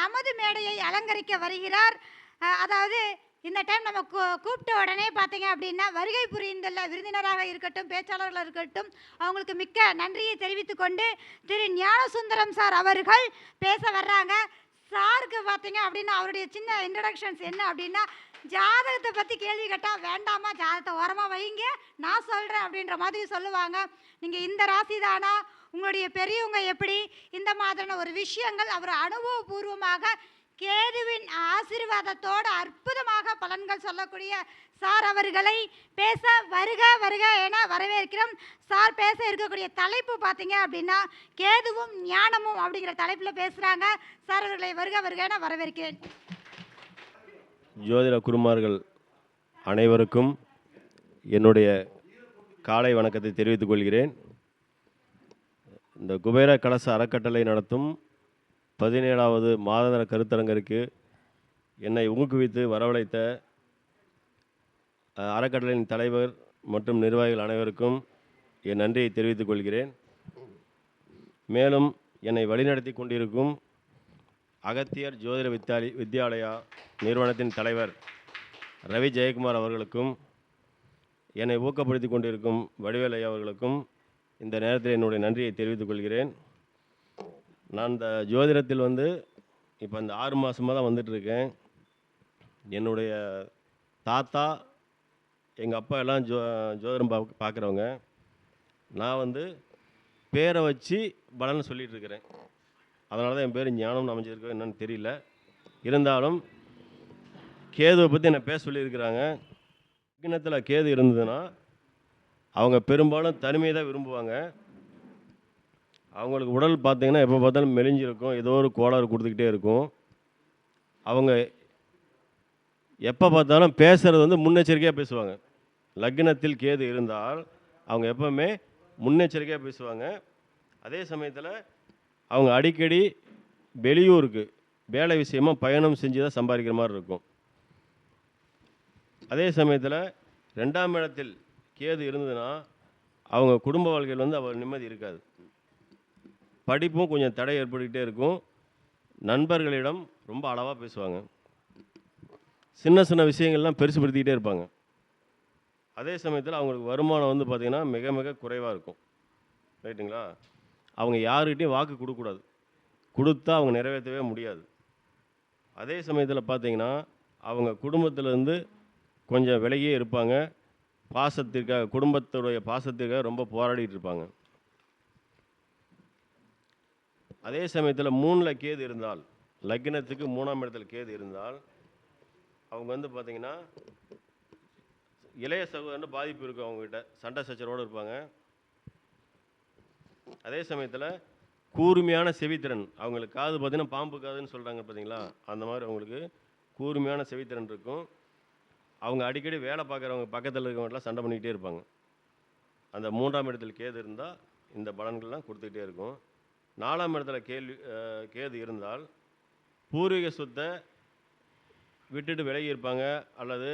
நமது மேடையை அலங்கரிக்க வருகிறார். அதாவது இந்த டைம் நம்ம கூப்பிட்ட உடனே பார்த்தீங்க அப்படின்னா வருகை புரிந்துள்ள விருந்தினராக இருக்கட்டும் பேச்சாளர்களாக இருக்கட்டும் அவங்களுக்கு மிக்க நன்றியை தெரிவித்துக் கொண்டு திரு ஞானசுந்தரம் சார் அவர்கள் பேச வர்றாங்க. சாருக்கு பார்த்தீங்க அப்படின்னா அவருடைய சின்ன இன்ட்ரடக்ஷன்ஸ் என்ன அப்படின்னா ஜாதகத்தை பற்றி கேள்வி கேட்டால் வேண்டாமா ஜாதகத்தை ஓரமாக வைங்க நான் சொல்கிறேன் அப்படின்ற மாதிரி சொல்லுவாங்க. நீங்கள் இந்த ராசி தானா உங்களுடைய பெரியவங்க எப்படி? இந்த மாதிரியான ஒரு விஷயங்கள் அவர் அனுபவபூர்வமாக கேதுவின் ஆசீர்வாதத்தோடு அற்புதமாக பலன்கள் சொல்லக்கூடிய சார் அவர்களை பேச வருக வருக என வரவேற்கிறோம். சார் பேச இருக்கக்கூடிய தலைப்பு பார்த்தீங்க அப்படின்னா கேதுவும் ஞானமும் அப்படிங்கிற தலைப்பில் பேசுகிறாங்க சார் அவர்களை வருக வருக என வரவேற்கிறேன். ஜோதிட குருமார்கள் அனைவருக்கும் என்னுடைய காலை வணக்கத்தை தெரிவித்துக் கொள்கிறேன். இந்த குபேர கலச அறக்கட்டளை நடத்தும் பதினேழாவது மாதந்திர கருத்தரங்கிற்கு என்னை ஊக்குவித்து வரவழைத்த அறக்கட்டளையின் தலைவர் மற்றும் நிர்வாகிகள் அனைவருக்கும் என் நன்றியை தெரிவித்துக் கொள்கிறேன். மேலும் என்னை வழிநடத்தி கொண்டிருக்கும் அகத்தியர் ஜோதிட வித்தாலி வித்யாலயா நிறுவனத்தின் தலைவர் ரவி ஜெயக்குமார் அவர்களுக்கும் என்னை ஊக்கப்படுத்தி கொண்டிருக்கும் வடிவேல் அவர்களுக்கும் இந்த நேரத்தில் என்னுடைய நன்றியை தெரிவித்துக் கொள்கிறேன். நான் இந்த ஜோதிடத்தில் வந்து இப்போ இந்த ஆறு மாதமாக தான் வந்துட்டுருக்கேன் என்னுடைய தாத்தா எங்கள் அப்பா எல்லாம் ஜோ ஜோதிடம் பா பார்க்குறவங்க நான் வந்து பேரை வச்சு பலன் சொல்லிகிட்ருக்கிறேன் அதனால தான் என் பேர் ஞானம் அமைஞ்சிருக்கோம் என்னன்னு தெரியல. இருந்தாலும் கேதுவை பற்றி என்னை பேச சொல்லியிருக்கிறாங்க. கிணத்தில் கேது இருந்ததுன்னா அவங்க பெரும்பாலும் தனிமையை தான் விரும்புவாங்க. அவங்களுக்கு உடல் பார்த்தீங்கன்னா எப்போ பார்த்தாலும் மெலிஞ்சிருக்கும். ஏதோ ஒரு கோளாறு கொடுத்துக்கிட்டே இருக்கும். அவங்க எப்போ பார்த்தாலும் பேசுகிறது வந்து முன்னெச்சரிக்கையாக பேசுவாங்க. லக்னத்தில் கேது இருந்தால் அவங்க எப்பவுமே முன்னெச்சரிக்கையாக பேசுவாங்க. அதே சமயத்தில் அவங்க அடிக்கடி வெளியூருக்கு வேலை விஷயமா பயணம் செஞ்சு தான் சம்பாதிக்கிற மாதிரி இருக்கும். அதே சமயத்தில் ரெண்டாம் இடத்தில் கேது இருந்ததுன்னா அவங்க குடும்ப வாழ்க்கையில் வந்து அவர் நிம்மதி இருக்காது. படிப்பும் கொஞ்சம் தடை ஏற்பட்டுக்கிட்டே இருக்கும். நண்பர்களிடம் ரொம்ப அளவாக பேசுவாங்க. சின்ன சின்ன விஷயங்கள்லாம் பெருசுப்படுத்திக்கிட்டே இருப்பாங்க. அதே சமயத்தில் அவங்களுக்கு வருமானம் வந்து பார்த்திங்கன்னா மிக மிக குறைவாக இருக்கும். ரைட்டுங்களா? அவங்க யாருக்கிட்டையும் வாக்கு கொடுக்கக்கூடாது. கொடுத்தா அவங்க நிறைவேற்றவே முடியாது. அதே சமயத்தில் பார்த்திங்கன்னா அவங்க குடும்பத்திலேருந்து கொஞ்சம் விலகியே இருப்பாங்க. பாசத்திற்காக குடும்பத்துடைய பாசத்திற்காக ரொம்ப போராடிட்டு இருப்பாங்க. அதே சமயத்தில் மூணில் கேது இருந்தால் லக்னத்துக்கு மூணாம் இடத்துல கேது இருந்தால் அவங்க வந்து பார்த்தீங்கன்னா இளைய சகோதரன் பாதிப்பு இருக்கும் அவங்ககிட்ட. சண்டை சச்சரவோடு இருப்பாங்க. அதே சமயத்தில் கூர்மையான செவித்திறன். அவங்களுக்கு காது பார்த்தீங்கன்னா பாம்பு காதுன்னு சொல்கிறாங்க பார்த்தீங்களா அந்த மாதிரி அவங்களுக்கு கூர்மையான செவித்திறன் இருக்கும். அவங்க அடிக்கடி வேலை பார்க்குறவங்க பக்கத்தில் இருக்கவங்களாம் சண்டை பண்ணிக்கிட்டே இருப்பாங்க. அந்த மூன்றாம் இடத்துல கேது இருந்தால் இந்த பலன்கள்லாம் கொடுத்துக்கிட்டே இருக்கும். நாலாம் இடத்துல கேள்வி கேது இருந்தால் பூர்வீக சொத்தை விட்டுட்டு விலகி இருப்பாங்க. அல்லது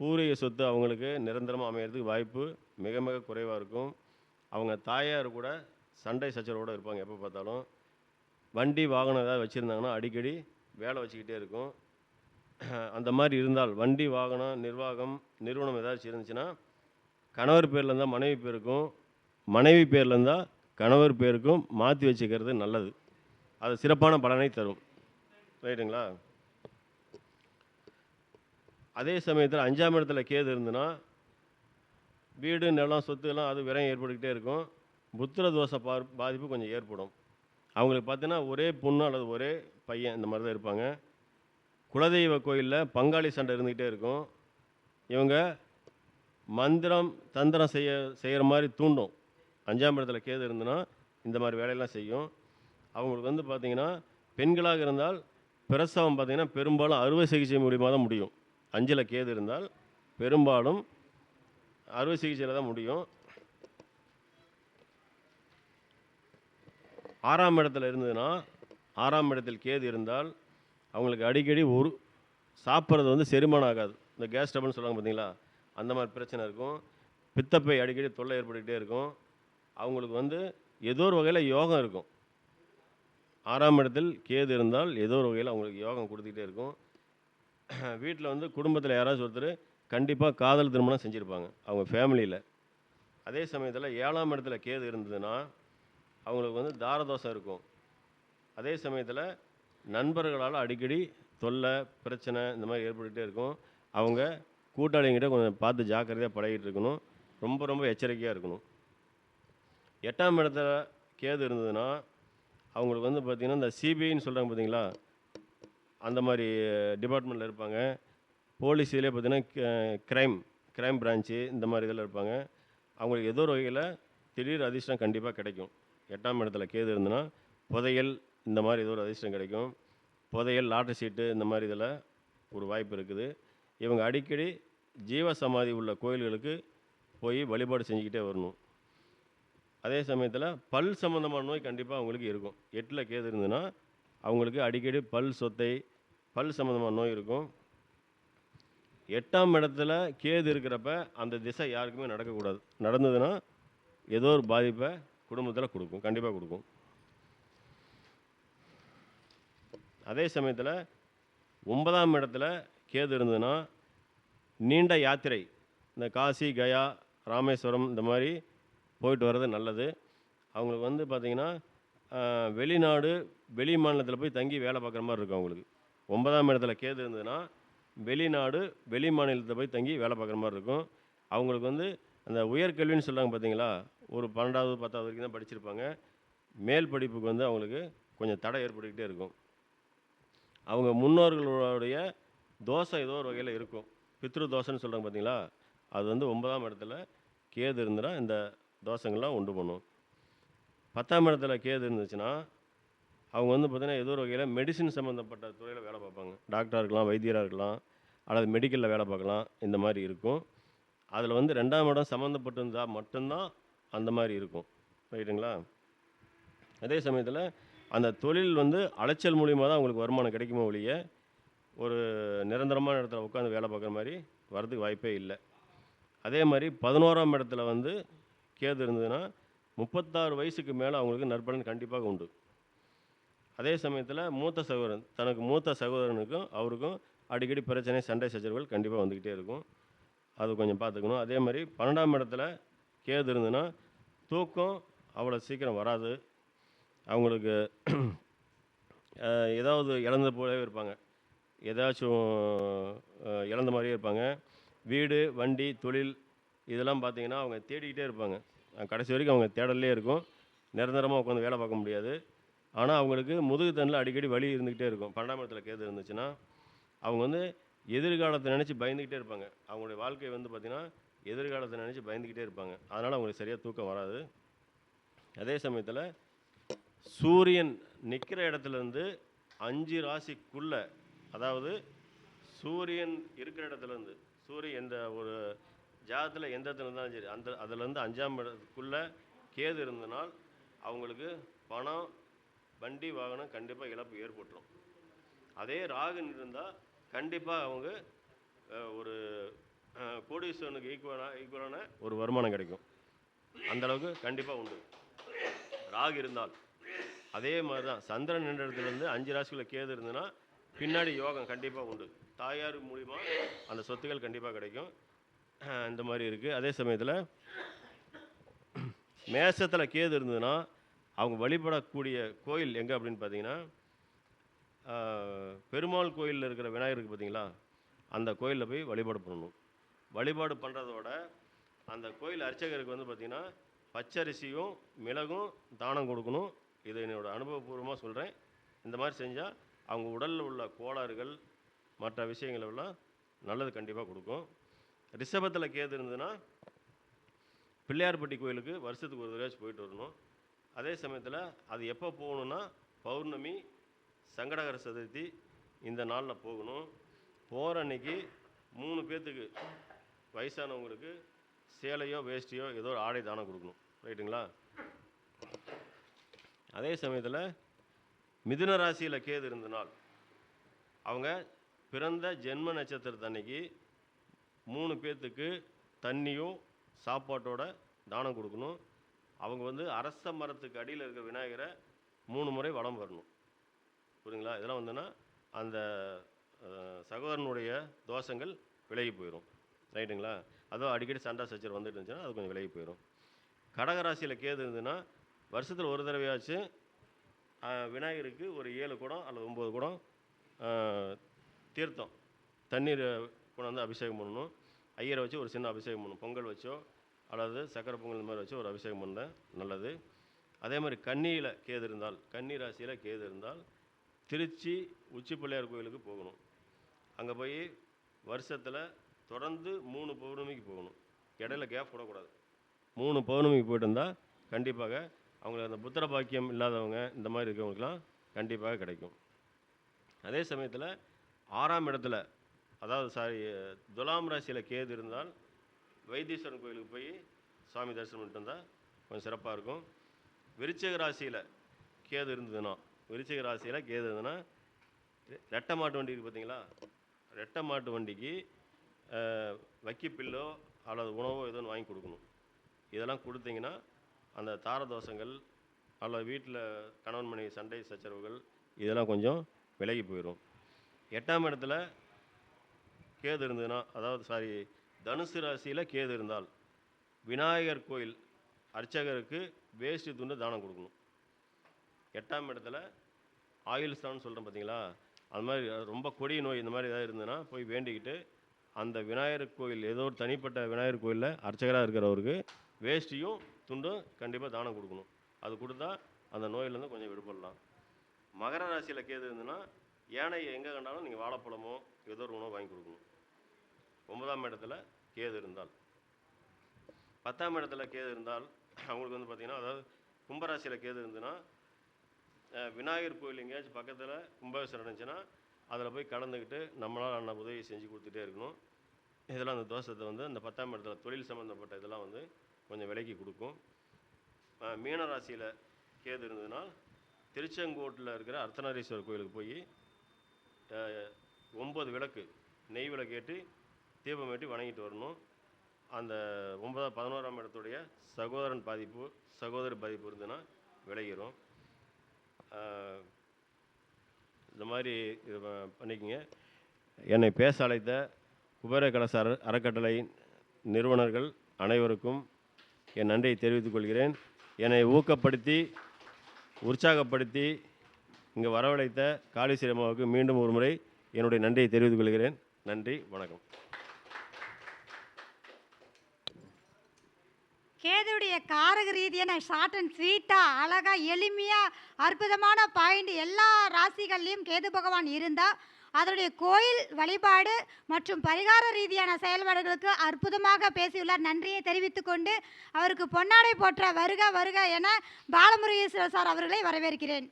பூர்வீக சொத்து அவங்களுக்கு நிரந்தரமாக அமையிறதுக்கு வாய்ப்பு மிக மிக குறைவாக இருக்கும். அவங்க தாயார் கூட சண்டை சச்சரவோடு இருப்பாங்க எப்போ பார்த்தாலும். வண்டி வாகனம் ஏதாவது வச்சுருந்தாங்கன்னா அடிக்கடி வேலை வச்சுக்கிட்டே இருக்கும். அந்த மாதிரி இருந்தால் வண்டி வாகனம் நிர்வாகம் நிறுவனம் ஏதாச்சும் இருந்துச்சுன்னா கணவர் பேரில் இருந்தால் மனைவி பேருக்கும் மனைவி பேரில் இருந்தால் கணவர் பேருக்கும் மாற்றி வச்சுக்கிறது நல்லது. அது சிறப்பான பலனை தரும். ரைட்டுங்களா? அதே சமயத்தில் அஞ்சாம் இடத்துல கேது இருந்துன்னா வீடு நிலம் சொத்து எல்லாம் அது விரயம் ஏற்பட்டுக்கிட்டே இருக்கும். புத்திர தோஷ பா பாதிப்பு கொஞ்சம் ஏற்படும். அவங்களுக்கு பார்த்தீங்கன்னா ஒரே பொண்ணு அல்லது ஒரே பையன் இந்த மாதிரி தான் இருப்பாங்க. குலதெய்வ கோயிலில் பங்காளி சண்டை இருந்துக்கிட்டே இருக்கும். இவங்க மந்திரம் தந்திரம் செய்ய செய்கிற மாதிரி தூண்டும். அஞ்சாம் இடத்துல கேது இருந்துன்னா இந்த மாதிரி வேலையெல்லாம் செய்யும். அவங்களுக்கு வந்து பார்த்திங்கன்னா பெண்களாக இருந்தால் பிரசவம் பார்த்திங்கன்னா பெரும்பாலும் அறுவை சிகிச்சை மூலியமாக தான் முடியும். அஞ்சில் கேது இருந்தால் பெரும்பாலும் அறுவை சிகிச்சையில் தான் முடியும். ஆறாம் இடத்துல இருந்ததுன்னா ஆறாம் இடத்தில் கேது இருந்தால் அவங்களுக்கு அடிக்கடி ஒரு சாப்பிட்றது வந்து செரிமானம் ஆகாது. இந்த கேஸ் டபுள்னு சொல்லுவாங்க பார்த்தீங்களா? அந்த மாதிரி பிரச்சனை இருக்கும். பித்தப்பை அடிக்கடி தொல்லை ஏற்பட்டுக்கிட்டே இருக்கும். அவங்களுக்கு வந்து ஏதோ ஒரு வகையில் யோகம் இருக்கும். ஆறாம் இடத்தில் கேது இருந்தால் ஏதோ ஒரு வகையில் அவங்களுக்கு யோகம் கொடுத்துக்கிட்டே இருக்கும். வீட்டில் வந்து குடும்பத்தில் யாராச்சும் ஒருத்தர் கண்டிப்பாக காதல் திருமணம் செஞ்சுருப்பாங்க. அவங்க ஃபேமிலியில் அதே சமயத்தில் ஏழாம் இடத்துல கேது இருந்ததுன்னா அவங்களுக்கு வந்து தாரதோஷம் இருக்கும். அதே சமயத்தில் நண்பர்களால் அடிக்கடி தொல்லை பிரச்சனை இந்த மாதிரி ஏற்பட்டுகிட்டே இருக்கும். அவங்க கூட்டாளிங்கிட்ட கொஞ்சம் பார்த்து ஜாக்கிரதையாக பழகிட்டு இருக்கணும். ரொம்ப ரொம்ப எச்சரிக்கையாக இருக்கணும். எட்டாம் இடத்துல கேது இருந்ததுன்னா அவங்களுக்கு வந்து பார்த்திங்கன்னா இந்த சிபிஐன்னு சொல்கிறாங்க பார்த்தீங்களா? அந்த மாதிரி டிபார்ட்மெண்ட்டில் இருப்பாங்க. போலீஸ் பார்த்திங்கன்னா பார்த்தீங்கன்னா க்ரைம் க்ரைம் பிரான்ச்சு இந்த மாதிரி இதில் இருப்பாங்க. அவங்களுக்கு ஏதோ ஒரு வகையில் திடீர் அதிர்ஷ்டம் கண்டிப்பாக கிடைக்கும். எட்டாம் இடத்துல கேது இருந்ததுன்னா புதையல் இந்த மாதிரி ஏதோ ஒரு அதிர்ஷ்டம் கிடைக்கும். புதையல் லாட்ரி சீட்டு இந்த மாதிரி இதில் ஒரு வாய்ப்பு இருக்குது. இவங்க அடிக்கடி ஜீவ சமாதி உள்ள கோயில்களுக்கு போய் வழிபாடு செஞ்சுக்கிட்டே வரணும். அதே சமயத்தில் பல் சம்மந்தமான நோய் கண்டிப்பாக அவங்களுக்கு இருக்கும். எட்டில் கேது இருந்ததுன்னா அவங்களுக்கு அடிக்கடி பல் சொத்தை பல் சம்மந்தமான நோய் இருக்கும். எட்டாம் இடத்துல கேது இருக்கிறப்ப அந்த திசை யாருக்குமே நடக்கக்கூடாது. நடந்ததுன்னா ஏதோ ஒரு பாதிப்பை குடும்பத்தில் கொடுக்கும். கண்டிப்பாக கொடுக்கும். அதே சமயத்தில் ஒன்பதாம் இடத்துல கேது இருந்ததுன்னா நீண்ட யாத்திரை. இந்த காசி கயா ராமேஸ்வரம் இந்த மாதிரி போயிட்டு வர்றது நல்லது. அவங்களுக்கு வந்து பார்த்திங்கன்னா வெளிநாடு வெளி மாநிலத்தில் போய் தங்கி வேலை பார்க்குற மாதிரி இருக்கும் அவங்களுக்கு. ஒன்பதாம் இடத்துல கேது இருந்ததுன்னா வெளிநாடு வெளி மாநிலத்தில் போய் தங்கி வேலை பார்க்குற மாதிரி இருக்கும். அவங்களுக்கு வந்து அந்த உயர்கல்வின்னு சொல்கிறாங்க பார்த்தீங்களா ஒரு பன்னெண்டாவது பத்தாவது வரைக்கும் தான் படிச்சிருப்பாங்க. மேல் படிப்புக்கு வந்து அவங்களுக்கு கொஞ்சம் தடை ஏற்பட்டுக்கிட்டே இருக்கும். அவங்க முன்னோர்களுடைய தோசை ஏதோ ஒரு வகையில் இருக்கும். பித்ரு தோசைன்னு சொல்கிறாங்க பார்த்தீங்களா அது வந்து ஒன்பதாம் இடத்துல கேது இருந்துன்னா இந்த தோசைங்கள்லாம் உண்டு பண்ணும். பத்தாம் இடத்துல கேது இருந்துச்சுன்னா அவங்க வந்து பார்த்தீங்கன்னா ஏதோ ஒரு வகையில் மெடிசின் சம்மந்தப்பட்ட துறையில் வேலை பார்ப்பாங்க. டாக்டராக இருக்கலாம் வைத்தியராக இருக்கலாம் அல்லது மெடிக்கலில் வேலை பார்க்கலாம் இந்த மாதிரி இருக்கும். அதில் வந்து ரெண்டாம் இடம் சம்மந்தப்பட்டிருந்தால் மட்டும்தான் அந்த மாதிரி இருக்கும். ரைட்டுங்களா அதே சமயத்தில் அந்த தொழில் வந்து அலைச்சல் மூலியமாக தான் அவங்களுக்கு வருமானம் கிடைக்குமோ ஒழிய ஒரு நிரந்தரமான இடத்துல உட்காந்து வேலை பார்க்குற மாதிரி வரதுக்கு வாய்ப்பே இல்லை. அதே மாதிரி பதினோராம் இடத்துல வந்து கேது இருந்ததுன்னா முப்பத்தாறு வயசுக்கு மேலே அவங்களுக்கு நற்பலன் கண்டிப்பாக உண்டு. அதே சமயத்தில் மூத்த சகோதரன் தனக்கு மூத்த சகோதரனுக்கும் அவருக்கும் அடிக்கடி பிரச்சனை சண்டை சச்சரவுகள் கண்டிப்பாக வந்துக்கிட்டே இருக்கும். அது கொஞ்சம் பார்த்துக்கணும். அதே மாதிரி பன்னெண்டாம் இடத்துல கேது இருந்ததுன்னா தூக்கம் அவ்வளோ சீக்கிரம் வராது. அவங்களுக்கு ஏதாவது இழந்த போலவே இருப்பாங்க. ஏதாச்சும் இழந்த மாதிரியே இருப்பாங்க. வீடு வண்டி தொழில் இதெல்லாம் பார்த்தீங்கன்னா அவங்க தேடிக்கிட்டே இருப்பாங்க. கடைசி வரைக்கும் அவங்க தேடலே இருக்கும். நிரந்தரமாக உட்காந்து வேலை பார்க்க முடியாது. ஆனால் அவங்களுக்கு முதுகு தண்டில் அடிக்கடி வலி இருந்துக்கிட்டே இருக்கும். பன்னெண்டாம் இடத்துல கேது இருந்துச்சுன்னா அவங்க வந்து எதிர்காலத்தை நினச்சி பயந்துக்கிட்டே இருப்பாங்க. அவங்களுடைய வாழ்க்கை வந்து பார்த்திங்கன்னா எதிர்காலத்தை நினச்சி பயந்துக்கிட்டே இருப்பாங்க. அதனால் அவங்களுக்கு சரியாக தூக்கம் வராது. அதே சமயத்தில் சூரியன் நிற்கிற இடத்துலேருந்து அஞ்சு ராசிக்குள்ள அதாவது சூரியன் இருக்கிற இடத்துலேருந்து சூரியன் எந்த ஒரு ஜாதத்தில் எந்த இடத்துல இருந்தாலும் சரி அந்த அதுலேருந்து அஞ்சாம் இடத்துக்குள்ளே கேது இருந்தனால் அவங்களுக்கு பணம் வண்டி வாகனம் கண்டிப்பாக இழப்பு ஏற்பட்டுரும். அதே ராகு இருந்தால் கண்டிப்பாக அவங்க ஒரு கோடீஸ்வரனுக்கு ஈக்குவலான ஈக்குவலான ஒரு வருமானம் கிடைக்கும். அந்தளவுக்கு கண்டிப்பாக உண்டு. ராகு இருந்தால். அதே மாதிரி தான் சந்திரன் என்ற இடத்துலேருந்து அஞ்சு ராசிக்குள்ள கேது இருந்ததுன்னா பின்னாடி யோகம் கண்டிப்பாக உண்டு. தாயார் மூலிமா அந்த சொத்துக்கள் கண்டிப்பாக கிடைக்கும். இந்த மாதிரி இருக்குது அதே சமயத்தில் மேசத்தில் கேது இருந்ததுன்னா அவங்க வழிபடக்கூடிய கோயில் எங்கே அப்படின்னு பார்த்தீங்கன்னா பெருமாள் கோயிலில் இருக்கிற விநாயகருக்கு பார்த்தீங்களா அந்த கோயிலில் போய் வழிபாடு பண்ணணும். வழிபாடு பண்ணுறதோட அந்த கோயில் அர்ச்சகருக்கு வந்து பார்த்திங்கன்னா பச்சரிசியும் மிளகும் தானம் கொடுக்கணும். அனுபவபூர்வமாக சொல்கிறேன் இந்த மாதிரி செஞ்சால் அவங்க உடலில் உள்ள கோளாறுகள் மற்ற விஷயங்கள் எல்லாம் நல்லது கண்டிப்பாக கொடுக்கும். ரிஷபத்தில் கேது இருந்ததுன்னா பிள்ளையார்பட்டி கோயிலுக்கு வருஷத்துக்கு ஒரு தடவை போயிட்டு வரணும். அதே சமயத்தில் அது எப்போ போகணுன்னா பௌர்ணமி சங்கடகர சதுர்த்தி இந்த நாளில் போகணும். போகிற அன்னைக்கு மூணு பேர்த்துக்கு வயசானவங்களுக்கு சேலையோ வேஷ்டியோ ஏதோ ஒரு ஆடை தானம் கொடுக்கணும். ரைட்டுங்களா? அதே சமயத்தில் மிதுன ராசியில் கேது இருந்தனால் அவங்க பிறந்த ஜென்ம நட்சத்திரத்து அன்னைக்கு மூணு பேர்த்துக்கு தண்ணியும் சாப்பாட்டோட தானம் கொடுக்கணும். அவங்க வந்து அரச மரத்துக்கு அடியில் இருக்கிற விநாயகரை மூணு முறை வளம் வரணும். புரியுங்களா இதெல்லாம் வந்துன்னா அந்த சகோதரனுடைய தோஷங்கள் விலகி போயிடும் ரைட்டுங்களா? அதுவும் அடிக்கடி சண்டை சச்சர் வந்துட்டு இருந்துச்சுன்னா அது கொஞ்சம் விலகி போயிடும் கடகராசியில் கேது இருந்ததுன்னா வருஷத்தில் ஒரு தடவையாச்சும் விநாயகருக்கு ஒரு ஏழு குடம் அல்லது ஒம்பது குடம் தீர்த்தம். தண்ணீர் கொண்டாந்து அபிஷேகம் பண்ணணும். ஐயரை வச்சு ஒரு சின்ன அபிஷேகம் பண்ணணும். பொங்கல் வச்சோ அல்லது சக்கரை பொங்கல் இந்த மாதிரி வச்சு ஒரு அபிஷேகம் பண்ண நல்லது. அதே மாதிரி கன்னியில் கேது இருந்தால் கன்னி ராசியில் கேது இருந்தால் திருச்சி உச்சி பிள்ளையார் கோயிலுக்கு போகணும். அங்கே போய் வருஷத்தில் தொடர்ந்து மூணு பௌர்ணமிக்கு போகணும். இடையில கேப் விடக்கூடாது. மூணு பௌர்ணமிக்கு போயிட்டு இருந்தால் கண்டிப்பாக அவங்களுக்கு அந்த புத்திர பாக்கியம் இல்லாதவங்க இந்த மாதிரி இருக்கிறவங்களுக்குலாம் கண்டிப்பாக கிடைக்கும். அதே சமயத்தில் ஆறாம் இடத்துல அதாவது சாரி துலாம் ராசியில் கேது இருந்தால் வைத்தீஸ்வரன் கோயிலுக்கு போய் சாமி தரிசனம் பண்ணிட்டு வந்தால் கொஞ்சம் சிறப்பாக இருக்கும். விருச்சிக ராசியில் கேது இருந்ததுன்னா விருச்சிக ராசியில் கேது இருந்ததுன்னா ரெட்டை மாட்டு வண்டி இருக்குது பார்த்தீங்களா ரெட்டை மாட்டு வண்டிக்கு வக்கி பில்லோ அல்லது உணவோ ஏதோ வாங்கி கொடுக்கணும். இதெல்லாம் கொடுத்தீங்கன்னா அந்த தாரதோஷங்கள் அல்லது வீட்டில் கணவன் மனைவி சண்டை சச்சரவுகள் இதெல்லாம் கொஞ்சம் விலகி போயிடும் எட்டாம் இடத்துல கேது இருந்ததுன்னா அதாவது சாரி தனுசு ராசியில் கேது இருந்தால் விநாயகர் கோயில் அர்ச்சகருக்கு வேஷ்டி துண்டு தானம் கொடுக்கணும். எட்டாம் இடத்துல ஆயுள் ஸ்தானம் சொல்கிறேன் பார்த்தீங்களா அது மாதிரி ரொம்ப கொடிய நோய் இந்த மாதிரி ஏதாவது இருந்ததுன்னா போய் வேண்டிக்கிட்டு அந்த விநாயகர் கோயில் ஏதோ ஒரு தனிப்பட்ட விநாயகர் கோயிலில் அர்ச்சகராக இருக்கிறவருக்கு வேஷ்டியும் துண்டும் கண்டிப்பாக தானம் கொடுக்கணும். அது கொடுத்தா அந்த நோயிலேருந்து கொஞ்சம் விடுபடலாம். மகர ராசியில் கேது இருந்ததுன்னா யானையை எங்கே கண்டாலும் நீங்கள் வாழைப்பழமோ ஏதோ ஒரு உணவு வாங்கி கொடுக்கணும். ஒன்பதாம் இடத்துல கேது இருந்தால். பத்தாம் இடத்துல கேது இருந்தால் அவங்களுக்கு வந்து பார்த்திங்கன்னா அதாவது கும்பராசியில் கேது இருந்ததுன்னா விநாயகர் கோயில் எங்கேயாச்சும் பக்கத்தில் கும்பாபிஷேகம் நடந்துச்சுன்னா அதில் போய் கலந்துக்கிட்டு நம்மளால் ஆன உதவி செஞ்சு கொடுத்துட்டே இருக்கணும். இதெல்லாம் அந்த தோஷத்தை வந்து அந்த பத்தாம் இடத்துல தொழில் சம்மந்தப்பட்ட இதெல்லாம் வந்து கொஞ்சம் விலைக்கு கொடுக்கும். மீனராசியில் கேது இருந்ததுன்னா திருச்செங்கோட்டில் இருக்கிற அர்த்தநாரீஸ்வரர் கோயிலுக்கு போய் ஒம்பது விளக்கு நெய் விளக்கு ஏற்றி தீபம் ஏற்றி வணங்கிட்டு வரணும். அந்த ஒன்பதாம் பதினோராம் இடத்துடைய சகோதரன் பாதிப்பு சகோதரி பாதிப்பு இருந்ததுன்னா விளைகிறோம் இந்த மாதிரி இது ப- பண்ணிக்கங்க. என்னை பேச அழைத்த குபேர கலச அறக்கட்டளை நிறுவனர்கள் அனைவருக்கும் என் நன்றியை தெரிவித்துக் கொள்கிறேன். என்னை ஊக்கப்படுத்தி உற்சாகப்படுத்தி இங்கே வரவழைத்த காளீஸ்வரி அம்மாவுக்கு மீண்டும் ஒரு முறை என்னுடைய நன்றியை தெரிவித்துக் கொள்கிறேன். நன்றி வணக்கம். கேதுடைய காரக ரீதியான ஷார்ட் அண்ட் ஸ்வீட்டாக அழகாக எளிமையாக அற்புதமான பாயிண்ட் எல்லா ராசிகள்லேயும் கேது பகவான் இருந்தால் அதனுடைய கோயில் வழிபாடு மற்றும் பரிகார ரீதியான செயல்பாடுகளுக்கு அற்புதமாக பேசியுள்ளார். நன்றியை தெரிவித்துக் கொண்டு அவருக்கு பொன்னாடை போற்ற வருக வருக என பாலமுருகேஸ்வரர் சார் அவர்களை வரவேற்கிறேன்.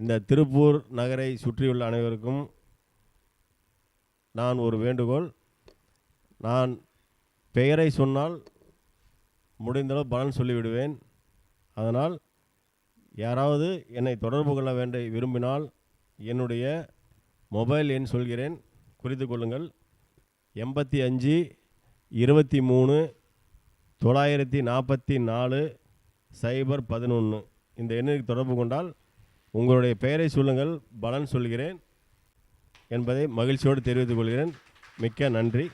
இந்த திருப்பூர் நகரை சுற்றியுள்ள அனைவருக்கும் நான் ஒரு வேண்டுகோள். நான் பெயரை சொன்னால் முடிந்தளவு பலன் சொல்லிவிடுவேன். அதனால் யாராவது என்னை தொடர்பு கொள்ள வேண்ட விரும்பினால் என்னுடைய மொபைல் எண் சொல்கிறேன். குறித்து கொள்ளுங்கள். எண்பத்தி அஞ்சு இருபத்தி மூணு தொள்ளாயிரத்தி நாற்பத்தி நாலு சைபர் பதினொன்று இந்த எண்ணிற்கு தொடர்பு கொண்டால் உங்களுடைய பெயரை சொல்லுங்கள். பலன் சொல்கிறேன். என்பதை மகிழ்ச்சியோடு தெரிவித்துக் கொள்கிறேன். மிக்க நன்றி.